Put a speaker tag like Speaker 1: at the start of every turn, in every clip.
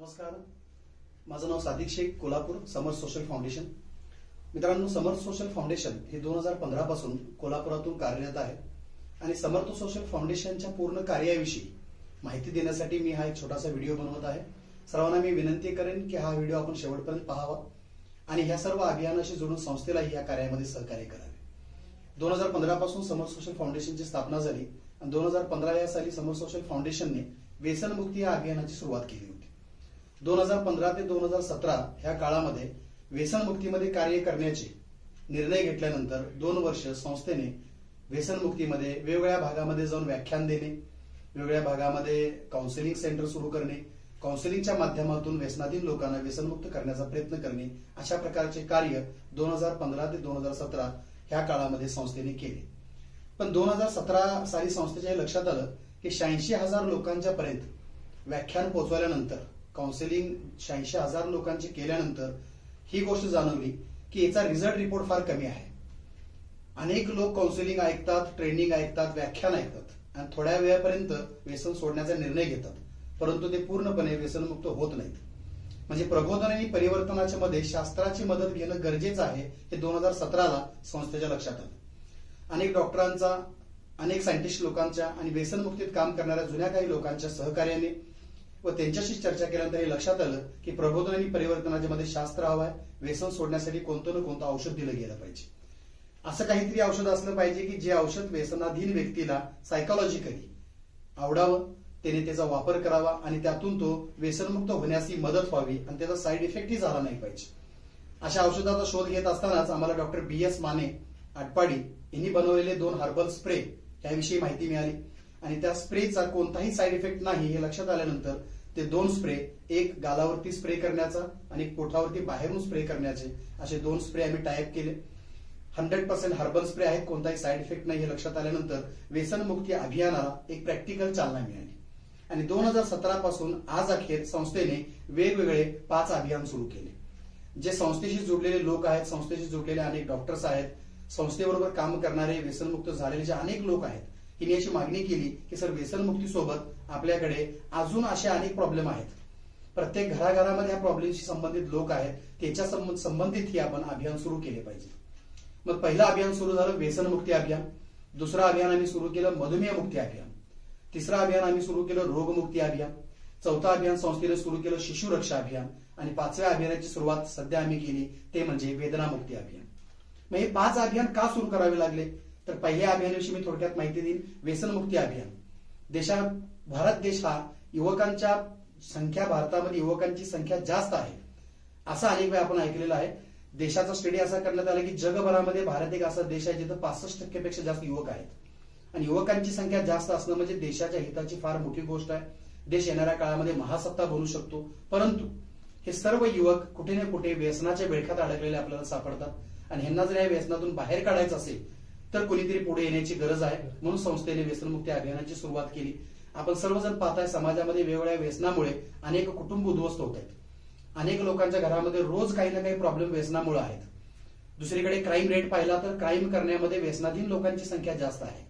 Speaker 1: नमस्कार. माझं नाव सादिक शेख कोल्हापूर समर सोशल फाउंडेशन. मित्रांनो समर्थ सोशल फाउंडेशन हे दोन हजार पंधरा पासून कोल्हापुरातून कार्यरत आहे. आणि समर्थ सोशल फाउंडेशनच्या पूर्ण कार्याविषयी माहिती देण्यासाठी मी हा एक छोटासा व्हिडिओ बनवत आहे. सर्वांना मी विनंती करेन की हा व्हिडिओ आपण शेवटपर्यंत पाहावा. आणि ह्या सर्व अभियानाशी जोडून संस्थेलाही या कार्यामध्ये सहकार्य करावे. दोन हजार पंधरा पासून समर सोशल फाउंडेशनची स्थापना झाली. आणि दोन हजार पंधरा या साली समर सोशल फाउंडेशनने व्यसनमुक्ती या अभियानाची सुरुवात केली होती. दोन हजार पंधरा ते दोन हजार सतरा ह्या काळामध्ये व्यसनमुक्तीमध्ये कार्य करण्याचे निर्णय घेतल्यानंतर दोन वर्ष संस्थेने व्यसनमुक्तीमध्ये वेगवेगळ्या भागामध्ये जाऊन व्याख्यान देणे वेगवेगळ्या भागामध्ये काउन्सिलिंग सेंटर सुरू करणे काउन्सिलिंगच्या माध्यमातून व्यसनाधीन लोकांना व्यसनमुक्त करण्याचा प्रयत्न करणे अशा प्रकारचे कार्य दोन हजार पंधरा ते दोन हजार सतरा ह्या काळामध्ये संस्थेने केले. पण दोन हजार सतरा साली संस्थेच्या लक्षात आलं की शहाऐंशी हजार लोकांच्या पर्यंत व्याख्यान पोहोचवल्यानंतर काउन्सिलिंग शहाऐंशी हजार लोकांची केल्यानंतर ही गोष्ट जाणवली की याचा रिझल्ट रिपोर्ट फार कमी आहे. अनेक लोक काउन्सिलिंग ऐकतात ट्रेनिंग ऐकतात व्याख्यान ऐकतात. आणि थोड्या वेळापर्यंत व्यसन सोडण्याचा निर्णय घेतात. परंतु ते पूर्णपणे व्यसनमुक्त होत नाहीत. म्हणजे प्रबोधन आणि परिवर्तनाच्या मध्ये शास्त्राची मदत घेणं गरजेचं आहे हे दोन हजार सतराला संस्थेच्या लक्षात आलं. अनेक डॉक्टरांचा अनेक सायंटिस्ट लोकांच्या आणि व्यसनमुक्तीत काम करणाऱ्या जुन्या काही लोकांच्या सहकार्याने व त्यांच्याशी चर्चा केल्यानंतर हे लक्षात आलं की प्रबोधन आणि परिवर्तनाच्या मध्ये शास्त्र हवं आहे. व्यसन सोडण्यासाठी कोणतं ना कोणतं औषध दिलं गेलं पाहिजे. असं काहीतरी औषध असलं पाहिजे की जे औषध व्यसनाधीन व्यक्तीला सायकोलॉजिकली आवडावं त्याने त्याचा वापर करावा आणि त्यातून तो व्यसनमुक्त होण्यास ही मदत व्हावी आणि त्याचा साईड इफेक्टही झाला नाही पाहिजे. अशा औषधाचा शोध घेत असतानाच आम्हाला doctor B S Mane Atpadi यांनी बनवलेले दोन हर्बल स्प्रे याविषयी माहिती मिळाली. आणि त्या स्प्रेचा कोणताही साईड इफेक्ट नाही हे लक्षात आल्यानंतर ते दोन स्प्रे एक गालावरती स्प्रे करण्याचा आणि एक पोटावरती बाहेरून स्प्रे करण्याचे असे दोन स्प्रे आम्ही टायप केले. हंड्रेड पर्सेंट हर्बल स्प्रे आहेत कोणताही साईड इफेक्ट नाही हे लक्षात आल्यानंतर व्यसनमुक्ती अभियानाला एक प्रॅक्टिकल चालना मिळाली. आणि दोन हजार सतरा पासून आज अखेर संस्थेने वेगवेगळे पाच अभियान सुरू केले. जे संस्थेशी जोडलेले लोक आहेत संस्थेशी जोडलेले अनेक डॉक्टर्स आहेत संस्थेबरोबर काम करणारे व्यसनमुक्त झालेले जे अनेक लोक आहेत हिने अशी मागणी केली की सर व्यसनमुक्तीसोबत आपल्याकडे अजून असे अनेक प्रॉब्लेम आहेत. प्रत्येक घराघरामध्ये या प्रॉब्लेमशी संबंधित लोक आहेत. त्याच्या संबंधित ही आपण अभियान सुरू केले पाहिजे. मग पहिलं अभियान सुरू झालं व्यसनमुक्ती अभियान. दुसरं अभियान आम्ही सुरू केलं मधुमेह मुक्ती अभियान. तिसरं अभियान आम्ही सुरू केलं रोगमुक्ती अभियान. चौथं अभियान संस्थेने सुरू केलं शिशु रक्षा अभियान. आणि पाचव्या अभियानाची सुरुवात सध्या आम्ही केली ते म्हणजे वेदनामुक्ती अभियान. मग हे पाच अभियान का सुरू करावे लागले? तर पहिल्या अभियानाविषयी मी थोडक्यात माहिती देईन. व्यसनमुक्ती अभियान. देशा भारत देश हा युवकांच्या संख्या भारतामध्ये युवकांची संख्या जास्त आहे. असं अनेक वेळा आपण ऐकलेलं आहे. देशाचा स्टडी असा करण्यात आला की जगभरामध्ये भारत एक असा देश आहे जिथं पासष्ट टक्केपेक्षा जास्त युवक आहेत. आणि युवकांची संख्या जास्त असणं म्हणजे देशाच्या हिताची फार मोठी गोष्ट आहे. देश येणाऱ्या काळामध्ये महासत्ता बनू शकतो. परंतु हे सर्व युवक कुठे ना कुठे व्यसनाच्या बेडख्यात अडकलेले आपल्याला सापडतात. आणि ह्यांना जर या व्यसनातून बाहेर काढायचं असेल तर कोणीतरी पुढे येण्याची गरज आहे. म्हणून संस्थेने व्यसनमुक्ती अभियानाची सुरुवात केली. आपण सर्वजण पाहताय समाजामध्ये वेगवेगळ्या व्यसनामुळे अनेक कुटुंब उद्ध्वस्त होत आहेत. अनेक लोकांच्या घरामध्ये रोज काही ना काही प्रॉब्लेम व्यसनामुळे आहेत. दुसरीकडे क्राईम रेट पाहिला तर क्राईम करण्यामध्ये व्यसनाधीन लोकांची संख्या जास्त आहे.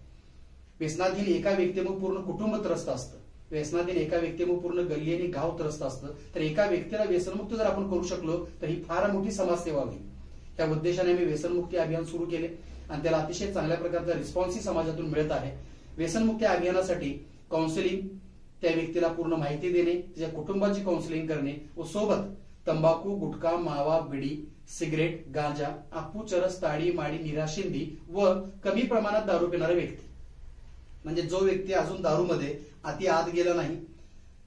Speaker 1: व्यसनाधीन एका व्यक्तीमुळे पूर्ण कुटुंब त्रस्त असतं. व्यसनाधीन एका व्यक्तीमुळे पूर्ण गल्ली आणि गाव त्रस्त असतं. तर एका व्यक्तीला व्यसनमुक्त जर आपण करू शकलो तर ही फार मोठी समाजसेवा होईल. त्या उद्देशाने आम्ही व्यसनमुक्ती अभियान सुरू केले. आणि त्याला अतिशय चांगल्या प्रकारचा रिस्पॉन्सही समाजातून मिळत आहे. व्यसनमुक्ती अभियानासाठी काउन्सिलिंग त्या व्यक्तीला पूर्ण माहिती देणे त्याच्या कुटुंबाची काउन्सिलिंग करणे व सोबत तंबाखू गुटखा मावा बिडी सिगरेट गांजा आपू चरस ताडी माडी निराशिंदी व कमी प्रमाणात दारू पिणारा व्यक्ती. म्हणजे जो व्यक्ती अजून दारूमध्ये अति आत गेला नाही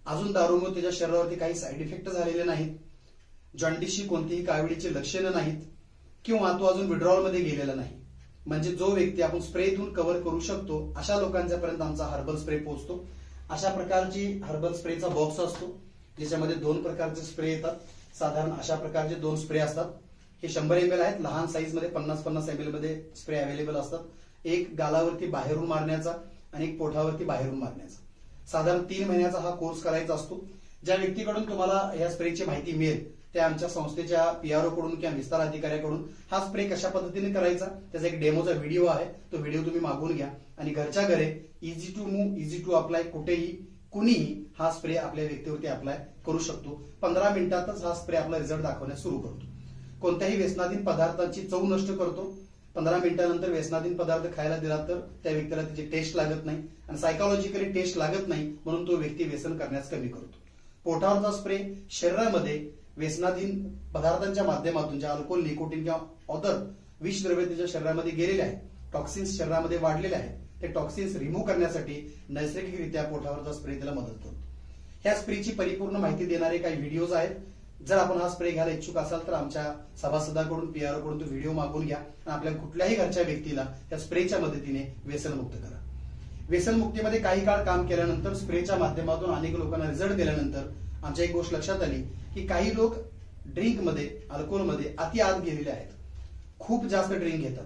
Speaker 1: अजून दारूमुळे त्याच्या शरीरावरती काही साईड इफेक्ट झालेले नाहीत जॉन्डिसची कोणतीही काविडीची लक्षणं नाहीत किंवा तो अजून विड्रॉवलमध्ये गेलेला नाही. म्हणजे जो व्यक्ती आपण स्प्रेतून कव्हर करू शकतो अशा लोकांच्या पर्यंत आमचा हर्बल स्प्रे पोहोचतो. अशा प्रकारची हर्बल स्प्रेचा बॉक्स असतो ज्याच्यामध्ये दोन प्रकारचे स्प्रे येतात. साधारण अशा प्रकारचे दोन स्प्रे असतात. हे शंभर एम एल आहेत. लहान साईजमध्ये पन्नास पन्नास एम एलमध्ये स्प्रे अवेलेबल असतात. एक गालावरती बाहेरून मारण्याचा आणि एक पोठावरती बाहेरून मारण्याचा. साधारण तीन महिन्याचा हा कोर्स करायचा असतो. ज्या व्यक्तीकडून तुम्हाला या स्प्रेची माहिती मिळेल ते आमच्या संस्थेच्या पीआरओ कडून किंवा विस्तार अधिकाऱ्याकडून हा स्प्रे कशा पद्धतीने करायचा त्याचा एक डेमोचा व्हिडिओ आहे. तो व्हिडिओ तुम्ही मागवून घ्या. आणि घरच्या घरे easy to move easy to apply कुठेही कुणीही हा स्प्रे आपल्या व्यक्तीवरती अप्लाय करू शकतो. पंधरा मिनिटातच हा स्प्रे आपला रिझल्ट दाखवण्यास सुरू करतो. कोणत्याही व्यसनाधीन पदार्थांची चव नष्ट करतो. पंधरा मिनिटानंतर व्यसनाधीन पदार्थ खायला दिला तर त्या व्यक्तीला त्याची टेस्ट लागत नाही आणि सायकोलॉजिकली टेस्ट लागत नाही म्हणून तो व्यक्ती व्यसन करण्यास कमी करतो. पोटावरचा स्प्रे शरीरामध्ये व्यसनाधीन पदार्थांच्या माध्यमातून ज्या अल्कोहोल निकोटीन किंवा ऑदर विषद्रव्य त्याच्या शरीरामध्ये गेलेले आहे टॉक्सिन्स शरीरामध्ये वाढलेले आहेत ते टॉक्सिन्स रिमूव्ह करण्यासाठी नैसर्गिकरित्या पोटावरचा स्प्रे त्याला मदत करतो. ह्या स्प्रेची परिपूर्ण माहिती देणारे काही व्हिडिओज आहेत. जर आपण हा स्प्रे घ्यायला इच्छुक असाल तर आमच्या सभासदाकडून पीआरओ कडून तो व्हिडिओ मागून घ्या. आणि आपल्या कुठल्याही घरच्या व्यक्तीला त्या स्प्रेच्या मदतीने व्यसनमुक्त करा. व्यसनमुक्तीमध्ये काही काळ काम केल्यानंतर स्प्रेच्या माध्यमातून अनेक लोकांना रिझल्ट दिल्यानंतर आमच्या एक गोष्ट लक्षात आली की काही लोक ड्रिंकमध्ये अल्कोहोलमध्ये अति आत गेलेले आहेत. खूप जास्त ड्रिंक घेतात.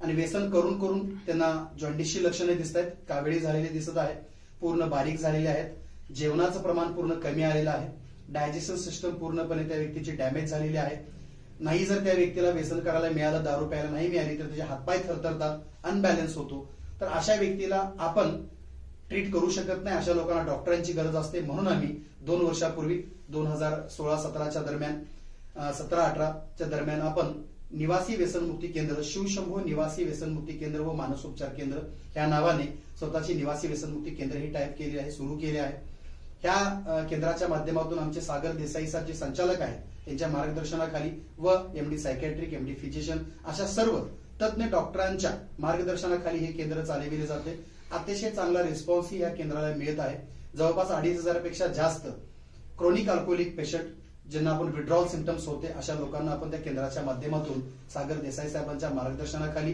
Speaker 1: आणि व्यसन करून करून त्यांना जॉन्डिसची लक्षणे दिसत आहेत कावेळी झालेले दिसत आहे. पूर्ण बारीक झालेले आहेत. जेवणाचं प्रमाण पूर्ण कमी आलेलं आहे. डायजेशन सिस्टम पूर्णपणे त्या व्यक्तीची डॅमेज झालेली आहे. नाही जर त्या व्यक्तीला व्यसन करायला मिळालं दारू प्यायला नाही मिळाली तर त्याचे हातपाय थरथरतात अनबॅलन्स होतो. तर अशा व्यक्तीला आपण ट्रीट करू शकत नाही अशा लोकांना डॉक्टरांची गरज असते. म्हणून आम्ही दोन वर्षापूर्वी दोन हजार सोळा सतराच्या दरम्यान सतरा अठराच्या दरम्यान आपण निवासी व्यसनमुक्ती केंद्र शिवशंभू निवासी व्यसनमुक्ती केंद्र व मानसोपचार केंद्र या नावाने स्वतःची निवासी व्यसनमुक्ती केंद्र ही टाईप केली आहे सुरू केले आहे. ह्या केंद्राच्या माध्यमातून आमचे सागर देसाई सर जे संचालक आहेत. त्यांच्या मार्गदर्शनाखाली व एमडी सायकॅट्रिक एमडी फिजिशियन अशा सर्व तज्ज्ञ डॉक्टरांच्या मार्गदर्शनाखाली हे केंद्र चालविले जाते. अतिशय चांगला रिस्पॉन्सही या केंद्राला मिळत आहे. जवळपास अडीच हजारापेक्षा जास्त क्रोनिक अल्कोहोलिक पेशंट ज्यांना आपण विड्रॉल सिमटम्स होते अशा लोकांना आपण त्या केंद्राच्या माध्यमातून सागर देसाई साहेबांच्या मार्गदर्शनाखाली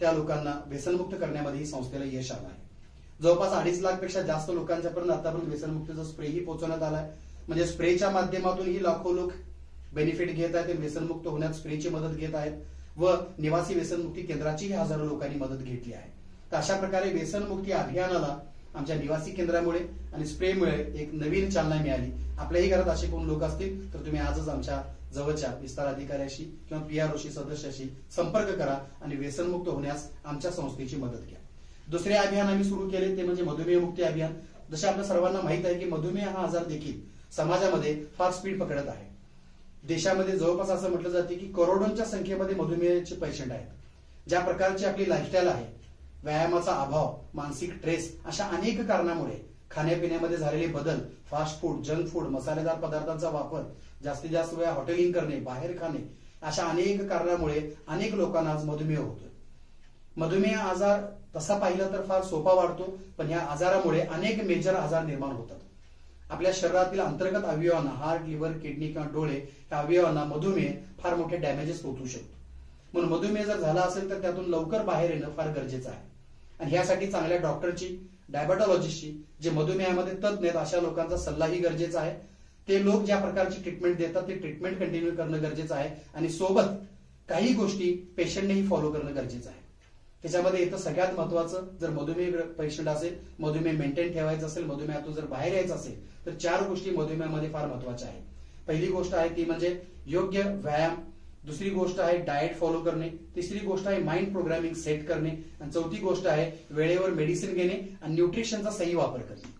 Speaker 1: त्या लोकांना व्यसनमुक्त करण्यामध्ये ही संस्थेला यश आलं आहे. जवळपास अडीच लाखपेक्षा जास्त लोकांच्यापर्यंत आतापर्यंत व्यसनमुक्तीचा स्प्रेही पोहोचवण्यात आलाय म्हणजे स्प्रेच्या माध्यमातून ही लाखो लोक बेनिफिट घेत आहेत आणि व्यसनमुक्त होण्यात स्प्रेची मदत घेत आहेत व निवासी व्यसनमुक्ती केंद्राचीही हजारो लोकांनी मदत घेतली आहे. तर अशा प्रकारे व्यसनमुक्ती अभियानाला आमच्या निवासी केंद्रामुळे आणि स्प्रेमुळे एक नवीन चालना मिळाली. आपल्याही घरात असे कोण लोक असतील तर तुम्ही आजच आमच्या जवळच्या विस्तार अधिकाऱ्याशी किंवा पी आर ओशी सदस्याशी संपर्क करा आणि व्यसनमुक्त होण्यास आमच्या संस्थेची मदत घ्या. दुसरे अभियान आम्ही सुरू केले ते म्हणजे मधुमेह मुक्ती अभियान. जसे आपल्या सर्वांना माहीत आहे की मधुमेह हा आजार देखील समाजामध्ये फार स्पीड पकडत आहे. देशामध्ये जवळपास असं म्हटलं जाते की करोडोंच्या संख्येमध्ये मधुमेहाचे पेशंट आहेत. ज्या प्रकारची आपली लाईफस्टाईल आहे व्यायामाचा अभाव मानसिक ट्रेस अशा अनेक कारणामुळे खाण्यापिण्यामध्ये झालेले बदल फास्ट फूड जंक फूड मसालेदार पदार्थांचा वापर जास्तीत जास्त वेळा हॉटेलिंग करणे बाहेर खाणे अशा अनेक कारणामुळे अनेक लोकांना आज मधुमेह होतोय. मधुमेह आजार तसा पाहिला तर फार सोपा वाढतो पण या आजारामुळे अनेक मेजर आजार निर्माण होतात. आपल्या शरीरातील अंतर्गत अवयवांना हार्ट लिव्हर किडनी किंवा डोळे या अवयवांना मधुमेह फार मोठे डॅमेजेस पोहोचू शकतो. म्हणून मधुमेह जर झाला असेल तर त्यातून लवकर बाहेर येणं फार गरजेचं आहे. आणि ह्यासाठी चांगल्या डॉक्टरची डायबेटॉलॉजिस्टची जे मधुमेहामध्ये तज्ञ आहेत अशा लोकांचा सल्लाही गरजेचा आहे. ते लोक ज्या प्रकारची ट्रीटमेंट देतात ते ट्रीटमेंट कंटिन्यू करणं गरजेचं आहे. आणि सोबत काही गोष्टी पेशंटनेही फॉलो करणं गरजेचं आहे. त्याच्यामध्ये येतं सगळ्यात महत्वाचं जर मधुमेह पेशंट असेल मधुमेह मेंटेन ठेवायचं असेल मधुमेहातून जर बाहेर यायचं असेल तर चार गोष्टी मधुमेहामध्ये फार महत्त्वाच्या आहेत. पहिली गोष्ट आहे ती म्हणजे योग्य व्यायाम दुसरी गोष्ट आहे डाएट फॉलो करणे. तिसरी गोष्ट आहे माइंड प्रोग्रामिंग सेट करणे. आणि चौथी गोष्ट आहे वेळेवर मेडिसिन घेणे आणि न्यूट्रिशनचा सही वापर करणे.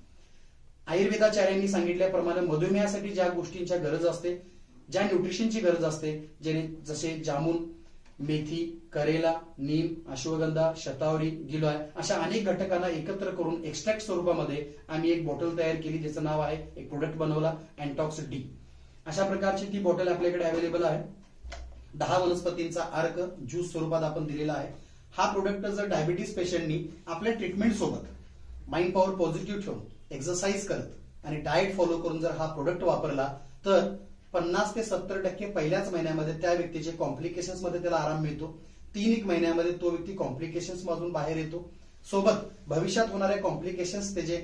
Speaker 1: आयुर्वेदाचार्यांनी सांगितल्याप्रमाणे मधुमेहासाठी ज्या गोष्टींच्या गरज असते ज्या न्यूट्रिशनची गरज असते जेणे जसे जामून मेथी करेला नीम अश्वगंधा शतावरी गिलोय अशा अनेक घटकांना एकत्र करून एक्स्ट्रॅक्ट स्वरूपामध्ये आम्ही एक बॉटल तयार केली ज्याचं नाव आहे एक प्रोडक्ट बनवला अँटॉक्स डी अशा प्रकारची ती बॉटल आपल्याकडे अवेलेबल आहे. दहा वनस्पतींचा अर्क ज्यूस स्वरूपात आपण दिलेला आहे. हा प्रोडक्ट जर डायबिटीस पेशंटनी आपल्या ट्रीटमेंट सोबत माइंड पॉवर पॉझिटिव्ह ठेवून एक्सरसाइज करत आणि डाएट फॉलो करून जर हा प्रोडक्ट वापरला तर पन्नास ते सत्तर टक्के पहिल्याच महिन्यामध्ये त्या व्यक्तीचे कॉम्प्लिकेशन्समध्ये त्याला आराम मिळतो. तीन एक महिन्यामध्ये तो व्यक्ती कॉम्प्लिकेशन्स मधून बाहेर येतो. सोबत भविष्यात होणाऱ्या कॉम्प्लिकेशन्स त्याचे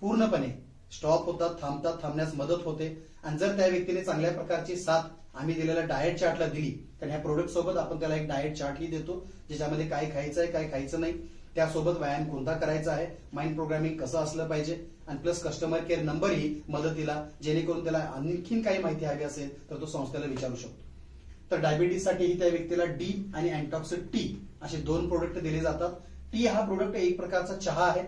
Speaker 1: पूर्णपणे स्टॉप होतात थांबतात थांबण्यास मदत होते. आणि जर त्या व्यक्तीने चांगल्या प्रकारची साथ आम्ही दिलेल्या डाएट चार्टला दिली. तर ह्या प्रोडक्ट सोबत आपण त्याला एक डाएट चार्टही देतो ज्याच्यामध्ये काय खायचं आहे काय खायचं नाही. त्यासोबत व्यायाम कोणता करायचा आहे माइंड प्रोग्रामिंग कसं असलं पाहिजे. आणि प्लस कस्टमर केअर नंबरही मदतीला जेणेकरून त्याला आणखीन काही माहिती हवी असेल तर तो संस्थेला विचारू शकतो. तर डायबिटीजसाठीही त्या व्यक्तीला डी आणि अँटॉक्सिड टी असे दोन प्रोडक्ट दिले जातात. टी हा प्रोडक्ट एक प्रकारचा चहा आहे.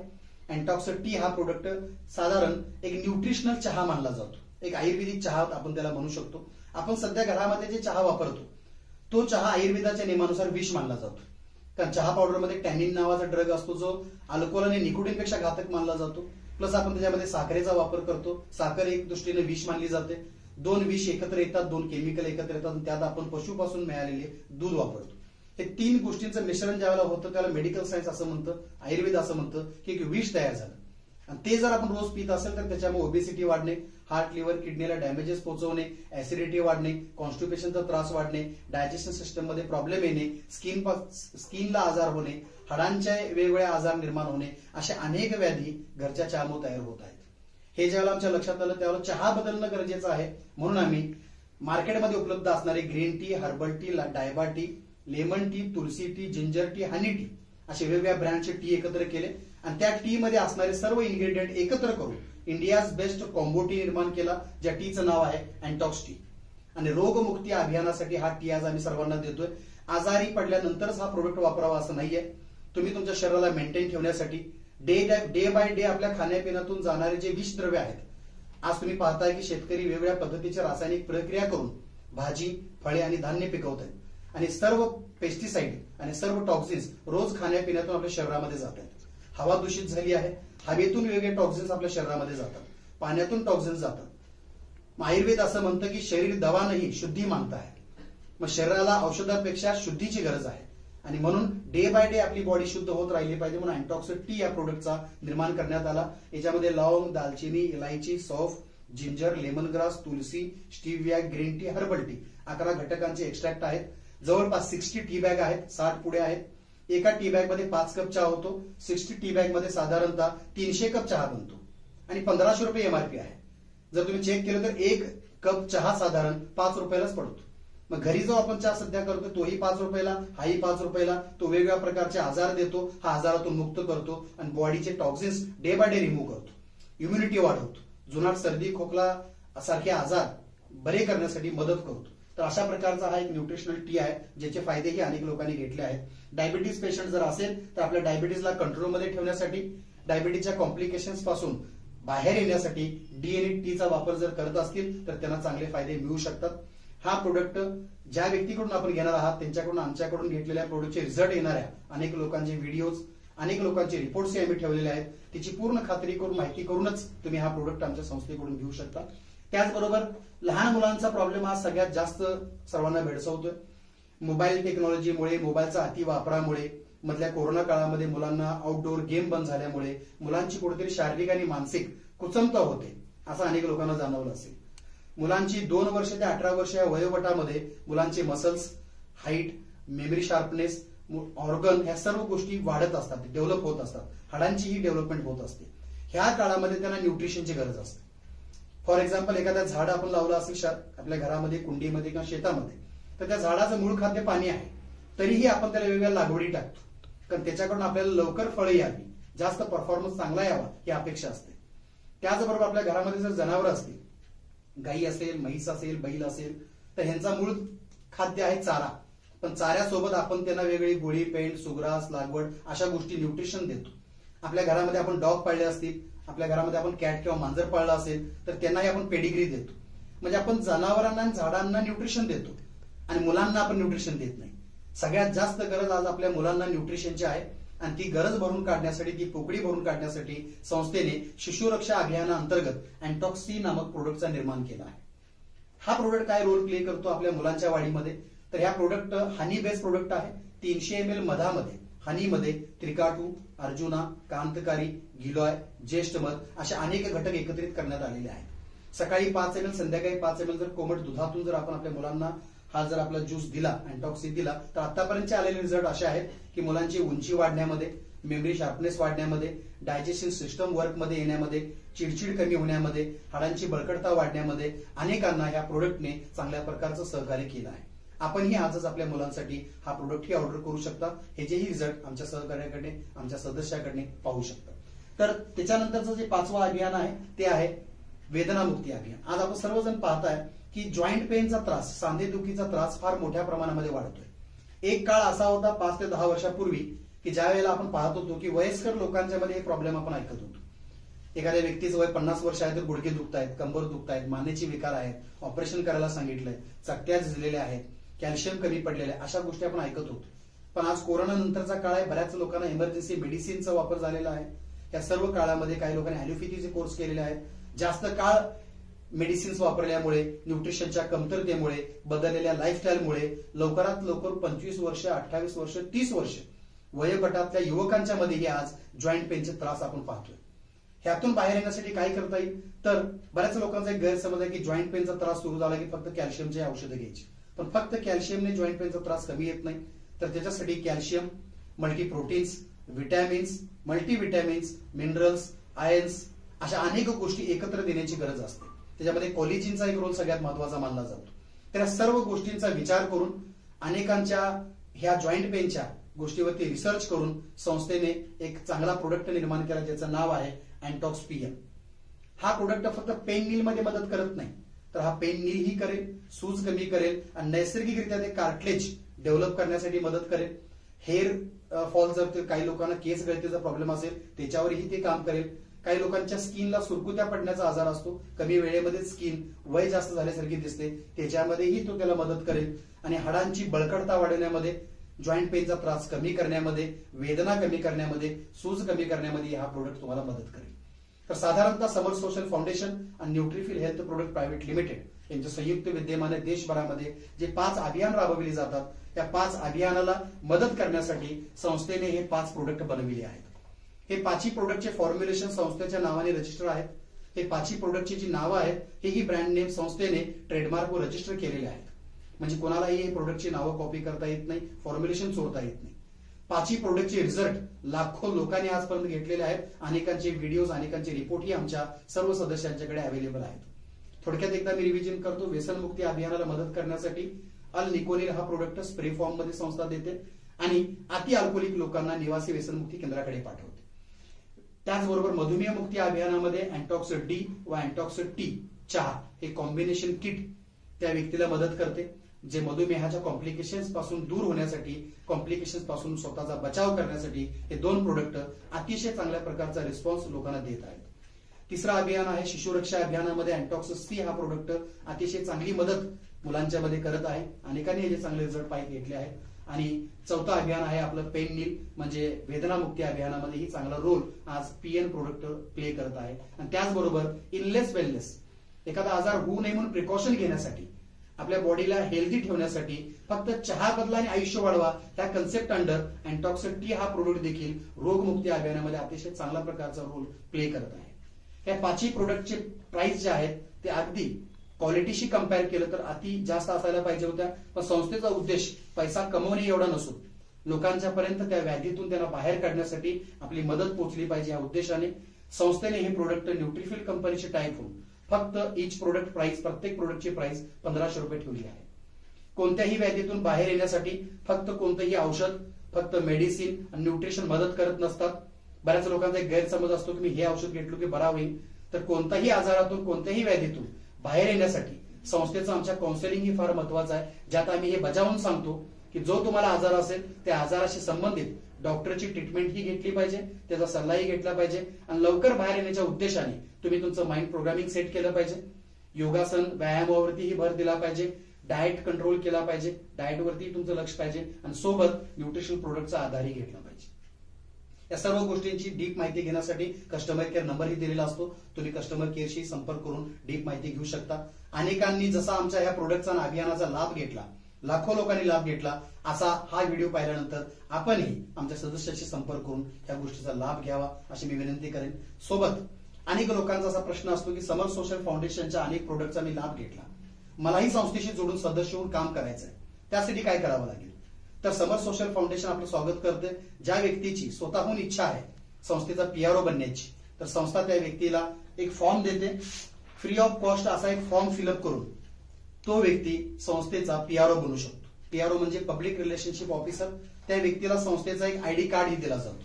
Speaker 1: अँटॉक्स टी हा प्रोडक्ट साधारण एक न्यूट्रिशनल चहा मानला जातो. एक आयुर्वेदिक चहा आपण त्याला म्हणू शकतो. आपण सध्या घरामध्ये जे चहा वापरतो तो चहा आयुर्वेदाच्या नियमानुसार विष मानला जातो. कारण चहा पावडरमध्ये टॅनिन नावाचा ड्रग असतो जो अल्कोहोल आणि निकोटीन पेक्षा घातक मानला जातो. प्लस आपण त्याच्यामध्ये साखरेचा वापर करतो. साखर एक दृष्टीने विष मानली जाते. दोन विष एकत्र येतात दोन केमिकल एकत्र येतात आणि त्यात आपण पशुपासून मिळालेले दूध वापरतो. हे तीन गोष्टींचं मिश्रण ज्यावेळेला होतं त्याला मेडिकल सायन्स असं म्हणतं आयुर्वेद असं म्हणतं की एक विष तयार झालं. आणि ते जर आपण रोज पित असेल तर त्याच्यामुळे ओबेसिटी वाढणे हार्ट लिव्हर किडनीला डॅमेजेस पोहोचवणे ऍसिडिटी वाढणे कॉन्स्टिपेशनचा त्रास वाढणे डायजेशन सिस्टममध्ये प्रॉब्लेम येणे स्किन स्किनला आजार होणे हाडांच्या वेगवेगळ्या आजार निर्माण होणे अशा अनेक व्याधी घरच्या चहामुळे तयार होत आहेत. हे ज्यावेळेला आमच्या लक्षात आलं त्यावेळेला चहा बदलणं गरजेचं आहे. म्हणून आम्ही मार्केटमध्ये उपलब्ध असणारे green tea herbal tea डायबा tea lemon tea Tulsi tea ginger tea honey tea असे वेगवेगळ्या ब्रँडचे टी एकत्र केले. आणि त्या टी मध्ये असणारे सर्व इन्ग्रेडियंट एकत्र करून इंडियाज बेस्ट कॉम्बो टी निर्माण केला ज्या टीचं नाव आहे अँटॉक्स टी. आणि रोगमुक्ती अभियानासाठी हा टी आज आम्ही सर्वांना देतोय. आजारी पडल्यानंतरच हा प्रोडक्ट वापरावा असं नाहीये. तुम्ही तुमच्या शरीराला मेंटेन ठेवण्यासाठी डे डे बाय डे आपल्या खाण्यापिण्यातून जाणारे जे विषद्रव्य आहेत आज तुम्ही पाहताय की शेतकरी वेगवेगळ्या पद्धतीची रासायनिक प्रक्रिया करून भाजी फळे आणि धान्य पिकवत आहेत. आणि सर्व पेस्टिसाइड आणि सर्व टॉक्सिन्स रोज खाण्यापिण्यातून आपल्या शरीरामध्ये जात आहेत. हवा दूषित झाली आहे. हवेतून वेगळे टॉक्झिन्स आपल्या शरीरामध्ये जातात. पाण्यातून टॉक्झिन्स जातात. मग आयुर्वेद असं म्हणतं की शरीर दवा नाही शुद्धी मानता आहे. मग शरीराला औषधापेक्षा शुद्धीची गरज आहे. आणि म्हणून डे बाय डे आपली बॉडी शुद्ध होत राहिली पाहिजे म्हणून अँटॉक्सिड टी या प्रोडक्टचा निर्माण करण्यात आला. याच्यामध्ये लवंग दालचिनी इलायची सौफ ginger lemongrass Tulsi stevia green tea herbal tea अकरा घटकांचे एक्स्ट्रॅक्ट आहेत. जवळपास सिक्स्टी टी बॅग आहेत. साठ पुढे आहेत. एका टी बॅगमध्ये पाच कप चहा होतो सिक्स्टी टी बॅगमध्ये साधारणतः तीनशे कप चहा बनतो. आणि पंधराशे रुपये एमआरपी आहे. जर तुम्ही चेक केलं तर एक कप चहा साधारण पाच रुपयालाच पडतो. मग घरी जो आपण चहा सध्या करतो तोही पाच रुपयाला हाही पाच रुपयाला तो वेगवेगळ्या प्रकारचे आजार देतो हा आजारातून मुक्त करतो आणि बॉडीचे toxins day by day remove करतो. इम्युनिटी वाढवतो. जुनाट सर्दी खोकला सारखे आजार बरे करण्यासाठी मदत करतो. तर अशा प्रकारचा हा एक न्यूट्रिशनल टी आहे ज्याचे फायदेही अनेक लोकांनी घेतले आहेत. डायबिटीज पेशंट जर असेल तर आपल्या डायबिटीजला कंट्रोलमध्ये ठेवण्यासाठी डायबिटीजच्या कॉम्प्लिकेशन्सपासून बाहेर येण्यासाठी डीएनए टीचा वापर जर करत असतील तर त्यांना चांगले फायदे मिळू शकतात. हा प्रोडक्ट ज्या व्यक्तीकडून आपण घेणार आहात त्यांच्याकडून आमच्याकडून घेतलेल्या प्रोडक्टचे रिझल्ट येणाऱ्या अनेक लोकांचे व्हिडिओज अनेक लोकांचे रिपोर्ट्स आम्ही ठेवलेले आहेत. त्याची पूर्ण खात्री करून माहिती करूनच तुम्ही हा प्रोडक्ट आमच्या संस्थेकडून घेऊ शकता. त्याचबरोबर लहान मुलांचा प्रॉब्लेम हा सगळ्यात जास्त सर्वांना भेडसावतोय. मोबाईल टेक्नॉलॉजीमुळे मोबाईलचा अति वापरामुळे मधल्या कोरोना काळामध्ये मुलांना आउटडोअर गेम बंद झाल्यामुळे मुलांची कुठेतरी शारीरिक आणि मानसिक कुचमता होते असं अनेक लोकांना जाणवलं असेल. मुलांची दोन वर्ष ते अठरा वर्ष या वयोगटामध्ये मुलांचे muscles height memory sharpness organ ह्या सर्व गोष्टी वाढत असतात डेव्हलप होत असतात. हाडांचीही डेव्हलपमेंट होत असते. ह्या काळामध्ये त्यांना न्यूट्रिशनची गरज असते. फॉर एक्झाम्पल एखाद्या झाड आपण लावलं असेल आपल्या घरामध्ये कुंडीमध्ये किंवा शेतामध्ये तर त्या झाडाचं मूळ खाद्य पाणी आहे. तरीही आपण त्याला वेगवेगळ्या लागवडी टाकतो. कारण त्याच्याकडून आपल्याला लवकर फळं यावी. जास्त परफॉर्मन्स चांगला यावा ही अपेक्षा असते. त्याचबरोबर आपल्या घरामध्ये जर जनावर असतील गाई असेल म्हैस असेल बैल असेल तर ह्यांचा मूळ खाद्य आहे चारा. पण चाऱ्यासोबत आपण त्यांना वेगळी गोळी पेंट सुग्रास लागवड अशा गोष्टी न्यूट्रिशन देतो. आपल्या घरामध्ये आपण डॉग पाळले असतील आपल्या घरामध्ये आपण कॅट किंवा मांजर पाळला असेल तर त्यांनाही आपण पेडिग्री देतो. म्हणजे आपण जनावरांना आणि झाडांना न्यूट्रिशन देतो. आणि मुलांना आपण न्यूट्रिशन देत नाही. सगळ्यात जास्त गरज आज आपल्या मुलांना न्यूट्रिशनची आहे. आणि ती गरज भरून काढण्यासाठी ती पोकळी भरून काढण्यासाठी संस्थेने शिशुरक्षा अभियानाअंतर्गत अँटॉक्सी नामक प्रोडक्टचा निर्माण केला आहे. हा प्रोडक्ट काय रोल प्ले करतो आपल्या मुलांच्या वाढीमध्ये? तर ह्या प्रोडक्ट हनी बेस्ड प्रोडक्ट आहे. तीनशे एम एल मधामध्ये हनीमध्ये त्रिकाटू अर्जुना कांतकारी गिलॉय ज्येष्ठ मध असे अनेक घटक एकत्रित करण्यात आलेले आहेत. सकाळी पाच एम एल संध्याकाळी पाच एम एल जर कोमट दुधातून जर आपण आपल्या मुलांना हा जर आपला ज्यूस दिला अँटॉक्सी दिला तर आतापर्यंतचे आलेले रिझल्ट असे आहेत की मुलांची उंची वाढण्यामध्ये मेमरी शार्पनेस वाढण्यामध्ये डायजेशन सिस्टम वर्कमध्ये येण्यामध्ये चिडचिड कमी होण्यामध्ये हाडांची बळकटता वाढण्यामध्ये अनेकांना या प्रोडक्टने चांगल्या प्रकारचं सहकार्य केलं आहे. आपणही आजच आपल्या मुलांसाठी हा प्रोडक्टही ऑर्डर करू शकता. हे जेही रिझल्ट आमच्या सहकार्याकडे आमच्या सदस्याकडे पाहू शकता. तर त्याच्यानंतरचं जे पाचवं अभियान आहे ते आहे वेदनामुक्ती अभियान. आज आपण सर्वजण पाहताय की जॉईंट पेनचा त्रास सांधेदुखीचा त्रास फार मोठ्या प्रमाणामध्ये वाढतोय. एक काळ असा होता पाच ते दहा वर्षापूर्वी की ज्या वेळेला आपण पाहत होतो की वयस्कर लोकांच्या मध्ये प्रॉब्लेम आपण ऐकत होतो. एखाद्या व्यक्तीचं वय पन्नास वर्ष आहे तर गुडघे दुखत आहेत कंबर दुखत आहेत मानेची विकार आहेत ऑपरेशन करायला सांगितलंय चकत्या झिजलेल्या आहेत कॅल्शियम कमी पडलेलं आहे अशा गोष्टी आपण ऐकत होतो. पण आज कोरोना नंतरचा काळ आहे बऱ्याच लोकांना इमर्जन्सी मेडिसिनचा वापर झालेला आहे. या सर्व काळामध्ये काही लोकांनी ॲलोपॅथीचे कोर्स केलेले आहेत. जास्त काळ मेडिसिन्स वापरल्यामुळे न्यूट्रिशनच्या कमतरतेमुळे बदललेल्या लाईफस्टाईलमुळे लवकरात लवकर पंचवीस वर्ष अठ्ठावीस वर्ष तीस वर्ष वयोगटातल्या युवकांच्या मध्येही आज जॉईंट पेनचे त्रास आपण पाहतोय. ह्यातून बाहेर येण्यासाठी काय करता येईल? तर बऱ्याच लोकांचा एक गैरसमज आहे की जॉईंट पेनचा त्रास सुरू झाला की फक्त कॅल्शियमची औषधं घ्यायची. पण फक्त कॅल्शियमने जॉईंट पेनचा त्रास कमी येत नाही. तर त्याच्यासाठी calcium multi proteins vitamins multivitamins minerals ions अशा अनेक गोष्टी एकत्र देण्याची गरज असते. त्याच्यामध्ये कॉलेजिनचा एक रोल सगळ्यात महत्त्वाचा मानला जातो. तर या सर्व गोष्टींचा विचार करून अनेकांच्या ह्या जॉईंट पेनच्या गोष्टीवरती रिसर्च करून संस्थेने एक चांगला प्रोडक्ट निर्माण केला ज्याचं नाव आहे अँटॉक्स पीएम हा प्रोडक्ट फक्त पेन नील मध्ये मदत करत नाही. तर हा पेन नील ही करेल सूज कमी करेल आणि नैसर्गिकरित्या ते कार्टलेज डेव्हलप करण्यासाठी मदत करेल. हेअर फॉल जर काही लोकांना केस गळतीचा प्रॉब्लेम असेल त्याच्यावरही ते काम करेल. काही लोकांच्या स्किनला सुरकुत्या पडण्याचा आजार असतो. कमी वेळेमध्ये स्किन वय जास्त झाल्यासारखी दिसते. त्याच्यामध्येही तो त्याला मदत करेल. आणि हाडांची बळकटता वाढवण्यामध्ये जॉईंट पेनचा त्रास कमी करण्यामध्ये वेदना कमी करण्यामध्ये सूज कमी करण्यामध्ये हा प्रोडक्ट तुम्हाला मदत करेल. तर साधारणतः समर सोशल फाउंडेशन आणि Nutrifil health product private limited यांच्या संयुक्त विद्यमाने देशभरामध्ये जे पाच अभियान राबविली जातात त्या पाच अभियानाला मदत करण्यासाठी संस्थेने हे पाच प्रोडक्ट बनविले आहेत. हे पाचही प्रोडक्टचे फॉर्म्युलेशन संस्थेच्या नावाने रजिस्टर आहेत. हे पाचही प्रोडक्टची जी नावं आहेत हेही ब्रँड नेम संस्थेने ट्रेडमार्क व रजिस्टर केलेले आहेत. म्हणजे कोणालाही हे प्रोडक्टची नावं कॉपी करता येत नाही फॉर्म्युलेशन चोरता येत नाही. पाचही प्रोडक्टचे रिझल्ट लाखो लोकांनी आजपर्यंत घेतलेले आहेत. अनेकांचे व्हिडिओज अनेकांचे रिपोर्टही आमच्या सर्व सदस्यांच्याकडे अवेलेबल आहेत. थोडक्यात एकदा मी रिव्हिजन करतो. व्यसनमुक्ती अभियानाला मदत करण्यासाठी अल निकोनिल हा प्रोडक्ट स्प्रे फॉर्ममध्ये संस्था देते आणि अति अल्कोहोलिक लोकांना निवासी व्यसनमुक्ती केंद्राकडे पाठवते. त्याचबरोबर मधुमेह मुक्ती अभियानामध्ये अँटॉक्स डी व अँटॉक्स टी चहा हे कॉम्बिनेशन किट त्या व्यक्तीला मदत करते जे मधुमेहाच्या कॉम्प्लिकेशन्सपासून दूर होण्यासाठी कॉम्प्लिकेशन्सपासून स्वतःचा बचाव करण्यासाठी हे दोन प्रोडक्ट अतिशय चांगल्या प्रकारचा रिस्पॉन्स लोकांना देत आहेत. तिसरा अभियान आहे शिशुरक्षा अभियानामध्ये अँटॉक्स सी हा प्रोडक्ट अतिशय चांगली मदत मुलांच्या मध्ये करत आहे. अनेकांनी याचे चांगले रिझल्ट पाहिजे घेतले आहेत. आणि चौथा अभियान आहे आपलं पेन नील म्हणजे वेदनामुक्ती अभियानामध्येही चांगला रोल आज पीएन प्रोडक्ट प्ले करत आहे. आणि त्याचबरोबर इनलेस वेलनेस एखादा आजार होऊ नये म्हणून प्रिकॉशन घेण्यासाठी आपल्या बॉडीला हेल्दी ठेवण्यासाठी फक्त चहा बदला आणि आयुष्य वाढवा त्या कन्सेप्ट अंडर अँटॉक्सिन टी हा प्रोडक्ट देखील रोगमुक्ती अभियानामध्ये अतिशय चांगल्या प्रकारचा रोल प्ले करत आहे. या पाचही प्रोडक्टचे प्राइस जे आहेत ते अगदी क्वालिटीशी कंपेअर केलं तर अति जास्त असायला पाहिजे होत्या. पण संस्थेचा उद्देश पैसा कमवणे एवढा नसून लोकांच्या पर्यंत त्या व्याधीतून त्यांना बाहेर काढण्यासाठी आपली मदत पोहोचली पाहिजे या उद्देशाने संस्थेने हे प्रोडक्ट न्यूट्रिफिल कंपनीचे टाईप होऊन फक्त इच प्रोडक्ट प्राइस प्रत्येक प्रोडक्टची प्राइस पंधराशे रुपये ठेवली आहे. कोणत्याही व्याधीतून बाहेर येण्यासाठी फक्त कोणतंही औषध फक्त मेडिसिन आणि न्यूट्रिशन मदत करत नसतात. बऱ्याच लोकांचा एक गैरसमज असतो की मी हे औषध घेतलो की बरा होईल. तर कोणत्याही आजारातून कोणत्याही व्याधीतून बाहेर येण्यासाठी. संस्थेचं आमच्या काउन्सिलिंग ही फार महत्वाचं आहे. ज्यात आम्ही हे बजावून सांगतो की जो तुम्हाला आजार असेल त्या आजाराशी संबंधित डॉक्टरची ट्रीटमेंट ही घेतली पाहिजे त्याचा सल्लाही घेतला पाहिजे आणि लवकर बाहेर येण्याच्या उद्देशाने तुम्ही तुमचं माइंड प्रोग्रामिंग सेट केलं पाहिजे. योगासन व्यायामावरतीही भर दिला पाहिजे. डाएट कंट्रोल केला पाहिजे. डाएटवरती तुमचं लक्ष पाहिजे. आणि सोबत न्यूट्रिशन प्रोडक्टचा आधारही घेतला पाहिजे. या सर्व गोष्टींची डीप माहिती घेण्यासाठी कस्टमर केअर नंबरही दिलेला असतो. तुम्ही कस्टमर केअरशी संपर्क करून डीप माहिती घेऊ शकता. अनेकांनी जसा आमच्या या प्रोडक्टचा आणि अभियानाचा लाभ घेतला लाखो लोकांनी लाभ घेतला असा हा व्हिडिओ पाहिल्यानंतर आपणही आमच्या सदस्याशी संपर्क करून या गोष्टीचा लाभ घ्यावा अशी मी विनंती करेन. सोबत अनेक लोकांचा असा प्रश्न असतो की समर सोशल फाउंडेशनच्या अनेक प्रोडक्टचा मी लाभ घेतला. मलाही संस्थेशी जोडून सदस्य होऊन काम करायचंय. त्यासाठी काय करावं लागेल? तर समर सोशल फाउंडेशन आपलं स्वागत करते. ज्या व्यक्तीची स्वतःहून इच्छा आहे संस्थेचा पीआरओ बनण्याची तर संस्था त्या व्यक्तीला एक फॉर्म देते. फ्री ऑफ कॉस्ट असा एक फॉर्म फिलअप करून तो व्यक्ती संस्थेचा पीआरओ बनू शकतो. पीआरओ म्हणजे पब्लिक रिलेशनशिप ऑफिसर त्या व्यक्तीला संस्थेचा एक आयडी कार्ड ही दिला जातो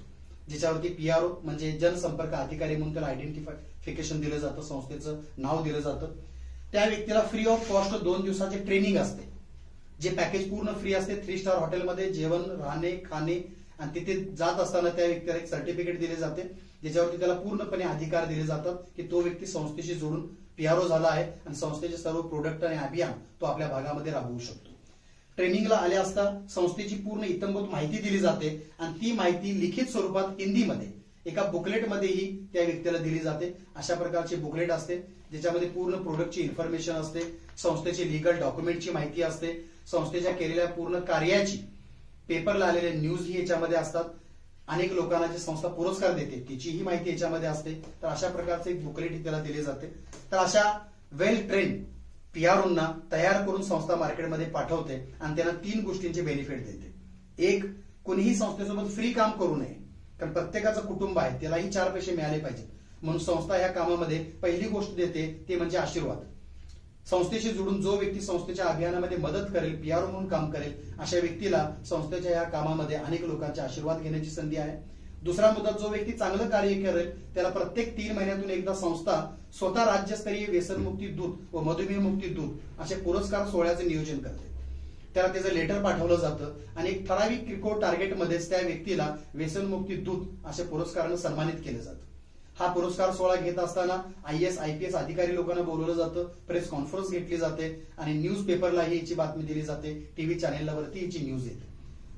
Speaker 1: ज्याच्यावरती पीआरओ म्हणजे जनसंपर्क अधिकारी म्हणून त्याला आयडेंटिफिकेशन दिलं जातं संस्थेचं नाव दिलं जातं. त्या व्यक्तीला फ्री ऑफ कॉस्ट दोन दिवसाचे ट्रेनिंग असते. जे पॅकेज पूर्ण फ्री असते थ्री स्टार हॉटेलमध्ये जेवण राहणे खाणे आणि तिथे जात असताना त्या व्यक्तीला एक सर्टिफिकेट दिले जाते ज्याच्यावरती त्याला पूर्णपणे अधिकार दिले जातात की तो व्यक्ती संस्थेशी जोडून पीआरओ झाला आहे आणि संस्थेचे सर्व प्रोडक्ट आणि अभियान तो आपल्या भागामध्ये राबवू शकतो. ट्रेनिंगला आले असता संस्थेची पूर्ण इतंभूत माहिती दिली जाते आणि ती माहिती लिखित स्वरूपात हिंदीमध्ये एका बुकलेटमध्येही त्या व्यक्तीला दिली जाते. अशा प्रकारचे बुकलेट असते ज्याच्यामध्ये पूर्ण प्रोडक्टची इन्फॉर्मेशन असते संस्थेची लिगल डॉक्युमेंटची माहिती असते संस्थेच्या केलेल्या पूर्ण कार्याची पेपरला आलेले न्यूज ही याच्यामध्ये असतात. अनेक लोकांना जी संस्था पुरस्कार देते तिचीही माहिती याच्यामध्ये असते. तर अशा प्रकारचे एक बुकलेट त्याला दिले जाते. तर अशा वेल ट्रेन पीआरओंना तयार करून संस्था मार्केटमध्ये पाठवते आणि त्यांना तीन गोष्टींचे बेनिफिट देते. एक कोणीही संस्थेसोबत फ्री काम करू नये. कारण प्रत्येकाचं कुटुंब आहे त्यालाही चार पैसे मिळाले पाहिजेत. म्हणून संस्था या कामामध्ये पहिली गोष्ट देते ते म्हणजे आशीर्वाद. संस्थेशी जोडून जो व्यक्ती संस्थेच्या अभियानामध्ये मदत करेल पीआर म्हणून काम करेल अशा व्यक्तीला संस्थेच्या या कामामध्ये अनेक लोकांचे आशीर्वाद घेण्याची संधी आहे. दुसरा मुद्दा जो व्यक्ती चांगलं कार्य करेल त्याला प्रत्येक तीन महिन्यातून एकदा संस्था स्वतः राज्यस्तरीय व्यसनमुक्ती दूत व मधुमेह मुक्ती दूत असे पुरस्कार सोहळ्याचे नियोजन करते. त्याला त्याचं लेटर पाठवलं जातं आणि एक ठराविक किरकोळ टार्गेटमध्येच त्या व्यक्तीला व्यसनमुक्ती दूत अशा पुरस्कारानं सन्मानित केलं जातं. हा पुरस्कार सोहळा घेत असताना I S I P S अधिकारी लोकांना बोलवलं जातं. प्रेस कॉन्फरन्स घेतली जाते आणि न्यूज पेपरलाही याची बातमी दिली जाते. टीव्ही चॅनेलवरती याची न्यूज येते.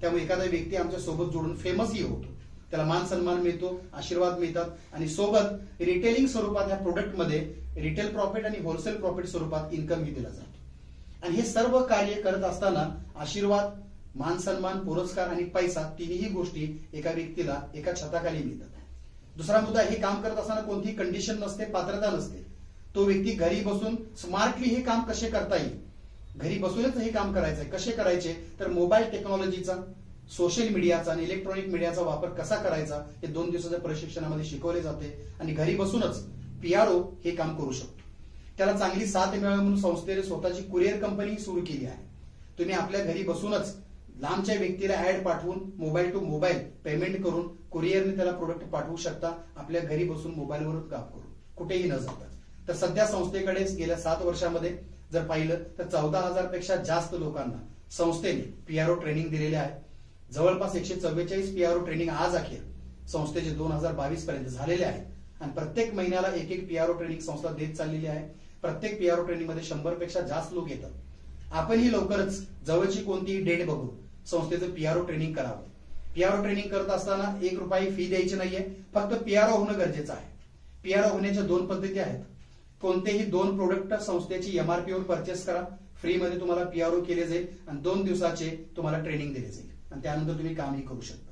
Speaker 1: त्यामुळे एखादा व्यक्ती आमच्यासोबत जोडून फेमसही होतो. त्याला मान सन्मान मिळतो आशीर्वाद मिळतात आणि सोबत रिटेलिंग स्वरूपात या प्रोडक्टमध्ये रिटेल प्रॉफिट आणि होलसेल प्रॉफिट स्वरूपात इन्कमही दिला जातो. आणि हे सर्व कार्य करत असताना आशीर्वाद मान सन्मान पुरस्कार आणि पैसा तिन्ही गोष्टी एका व्यक्तीला एका छताखाली मिळतात. दुसरा मुद्दा हे काम करत असताना कोणतीही कंडिशन नसते पात्रता नसते. तो व्यक्ती घरी बसून स्मार्टली हे काम कसे करता येईल? घरी बसूनच हे काम करायचंय. कसे करायचे? तर मोबाईल टेक्नॉलॉजीचा सोशल मीडियाचा आणि इलेक्ट्रॉनिक मीडियाचा वापर कसा करायचा हे दोन दिवसाच्या प्रशिक्षणामध्ये शिकवले जाते. आणि घरी बसूनच पीआरओ हे काम करू शकतो. त्याला चांगली साथ मिळावी म्हणून संस्थेने स्वतःची कुरिअर कंपनी सुरू केली आहे. तुम्ही आपल्या घरी बसूनच लांबच्या व्यक्तीला ऍड पाठवून मोबाईल टू मोबाईल पेमेंट करून कुरिअरने त्याला प्रोडक्ट पाठवू शकता. आपल्या घरी बसून मोबाईलवर काम करून. कुठेही न जाता. तर सध्या संस्थेकडे गेल्या सात वर्षामध्ये जर पाहिलं तर चौदा हजारपेक्षा जास्त लोकांना संस्थेने पीआरओ ट्रेनिंग दिलेले आहे. जवळपास एकशे चव्वेचाळीस पीआरओ ट्रेनिंग आज अखेर संस्थेचे दोन हजार बावीस पर्यंत झालेले आहे. आणि प्रत्येक महिन्याला एक एक पीआरओ ट्रेनिंग संस्था देत चाललेली आहे. प्रत्येक पीआरओ ट्रेनिंगमध्ये शंभरपेक्षा जास्त लोक येतात. आपणही लवकरच जवळची कोणतीही डेट बघू. संस्थेचं पीआरओ ट्रेनिंग करावं. पीआरओ ट्रेनिंग करत असताना एक रुपये फी द्यायची नाहीये. फक्त पीआरओ होणं गरजेचं आहे. पीआरओ होण्याच्या दोन पद्धती आहेत. कोणतेही दोन प्रोडक्ट संस्थेची एमआरपी वर परचेस करा. फ्रीमध्ये तुम्हाला पीआरओ केले जाईल आणि दोन दिवसाचे तुम्हाला ट्रेनिंग दिले जाईल. आणि त्यानंतर तुम्ही कामही करू शकता.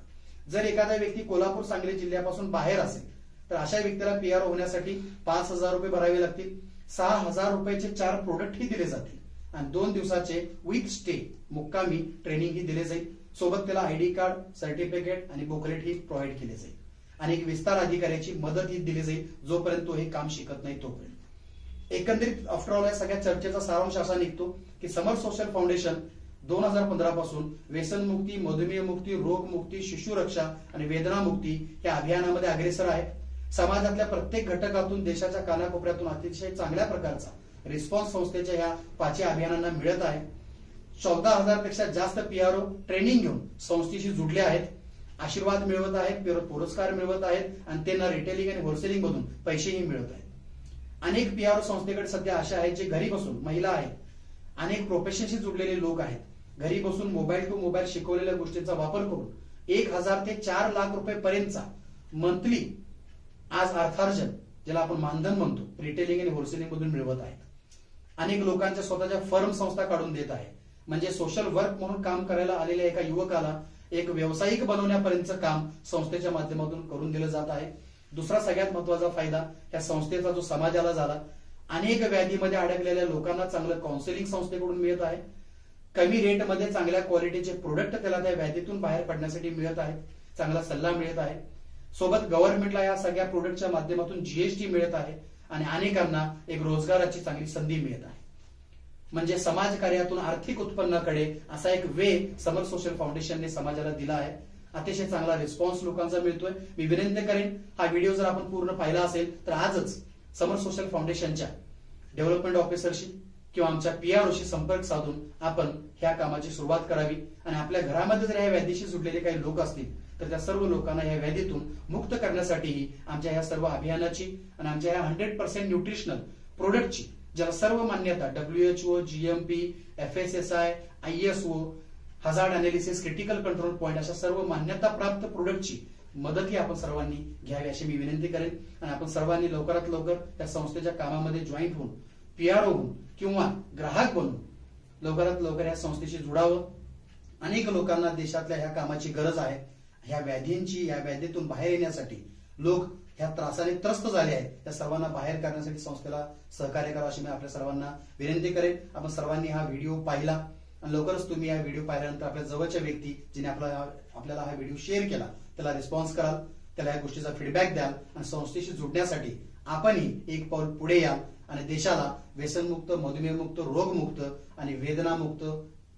Speaker 1: जर एखादा व्यक्ती कोल्हापूर सांगली जिल्ह्यापासून बाहेर असेल तर अशा व्यक्तीला पीआरओ होण्यासाठी पाच हजार रुपये भरावे लागतील. सहा हजार रुपयाचे चार प्रोडक्टही दिले जातील. आणि दोन दिवसाचे विथ स्टे मुक्कामी ट्रेनिंग ही दिले जाईल. सोबत त्याला आयडी कार्ड सर्टिफिकेट आणि बुकलेट ही प्रोव्हाइड केले जाईल. आणि एक विस्तार अधिकाऱ्याची मदत ही दिली जाईल जोपर्यंत तो हे काम शिकत नाही तोपर्यंत. एकंदरीत आफ्टर ऑल या सगळ्या चर्चेचा सारांश असा निघतो की समर सोशल फाउंडेशन दोन हजार पंधरा पासून व्यसनमुक्ती मधुमेहमुक्ती रोगमुक्ती शिशुरक्षा आणि वेदनामुक्ती या अभियानामध्ये अग्रेसर आहे. समाजातल्या प्रत्येक घटकातून देशाच्या कानाकोपऱ्यातून अतिशय चांगल्या प्रकारचा रिस्पॉन्स संस्थेच्या ह्या पाचही अभियानांना मिळत आहे. चौदा हजारपेक्षा जास्त पीआरओ ट्रेनिंग घेऊन संस्थेशी जुडले आहेत. आशीर्वाद मिळवत आहेत पुरस्कार मिळवत आहेत आणि त्यांना रिटेलिंग आणि होलसेलिंग मधून पैसेही मिळत आहेत. अनेक पीआरओ संस्थेकडे सध्या अशा आहेत जे घरी बसून महिला आहेत. अनेक प्रोफेशनशी जुडलेले लोक आहेत. घरी बसून मोबाईल टू मोबाईल शिकवलेल्या गोष्टींचा वापर करून एक हजार ते चार लाख रुपये पर्यंतचा मंथली आज अर्थार्जन ज्याला आपण मानधन म्हणतो रिटेलिंग आणि होलसेलिंग मधून मिळवत आहेत. अनेक लोकांच्या स्वतःच्या फर्म संस्था काढून देत आहे. म्हणजे सोशल वर्क म्हणून काम करायला आलेल्या एका युवकाला एक व्यावसायिक बनवण्यापर्यंतचं काम संस्थेच्या माध्यमातून करून दिलं जात आहे. दुसरा सगळ्यात महत्त्वाचा फायदा या संस्थेचा जो समाजाला झाला अनेक व्याधीमध्ये अडकलेल्या लोकांना चांगलं काउन्सिलिंग संस्थेकडून मिळत आहे. कमी रेटमध्ये चांगल्या क्वालिटीचे प्रोडक्ट त्याला त्या व्याधीतून बाहेर पडण्यासाठी मिळत आहे चांगला सल्ला मिळत आहे. सोबत गव्हर्नमेंटला या सगळ्या प्रोडक्टच्या माध्यमातून जीएसटी मिळत आहे. आणि अनेकांना एक रोजगाराची चांगली संधी मिळत आहे. म्हणजे समाज कार्यातून आर्थिक उत्पन्नाकडे असा एक वे समर सोशल फाउंडेशनने समाजाला दिला आहे. अतिशय चांगला रिस्पॉन्स लोकांचा मिळतोय. मी विनंती करेन हा व्हिडिओ जर आपण पूर्ण पाहिला असेल तर आजच समर सोशल फाउंडेशनच्या डेव्हलपमेंट ऑफिसरशी किंवा आमच्या पीआरओशी संपर्क साधून आपण ह्या कामाची सुरुवात करावी. आणि आपल्या घरामध्ये जर या व्याधीशी जुडलेले काही लोक असतील तर त्या सर्व लोकांना या व्याधीतून मुक्त करण्यासाठीही आमच्या ह्या सर्व अभियानाची आणि आमच्या ह्या हंड्रेड पर्सेंट न्यूट्रिशनल प्रोडक्टची ज्याला सर्व मान्यता WHO GMP F S S I I S O hazard analysis critical control point अशा सर्व मान्यता प्राप्त प्रोडक्टची मदतही आपण सर्वांनी घ्यावी अशी मी विनंती करेन. आणि आपण सर्वांनी लवकरात लवकर त्या संस्थेच्या कामामध्ये जॉईंट होऊन पीआरओ होऊन किंवा ग्राहक बनून लवकरात लवकर या संस्थेशी जुडावं. अनेक लोकांना देशातल्या ह्या कामाची गरज आहे. ह्या व्याधींची या व्याधीतून बाहेर येण्यासाठी लोक ह्या त्रासाने त्रस्त झाले आहेत. त्या सर्वांना बाहेर काढण्यासाठी संस्थेला सहकार्य करा अशी मी आपल्या सर्वांना विनंती करेन. आपण सर्वांनी हा व्हिडिओ पाहिला आणि लवकरच तुम्ही हा व्हिडिओ पाहिल्यानंतर आपल्या जवळच्या व्यक्ती जिने आपला आपल्याला हा व्हिडिओ शेअर केला त्याला रिस्पॉन्स कराल त्याला या गोष्टीचा फीडबॅक द्याल आणि संस्थेशी जोडण्यासाठी आपणही एक पाऊल पुढे याल आणि देशाला व्यसनमुक्त मधुमेहमुक्त रोगमुक्त आणि वेदनामुक्त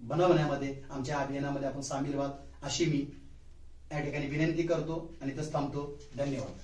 Speaker 1: बनवण्यामध्ये आमच्या अभियानामध्ये आपण सामील व्हाल अशी मी या ठिकाणी विनंती करतो आणि तसं थांबतो. धन्यवाद.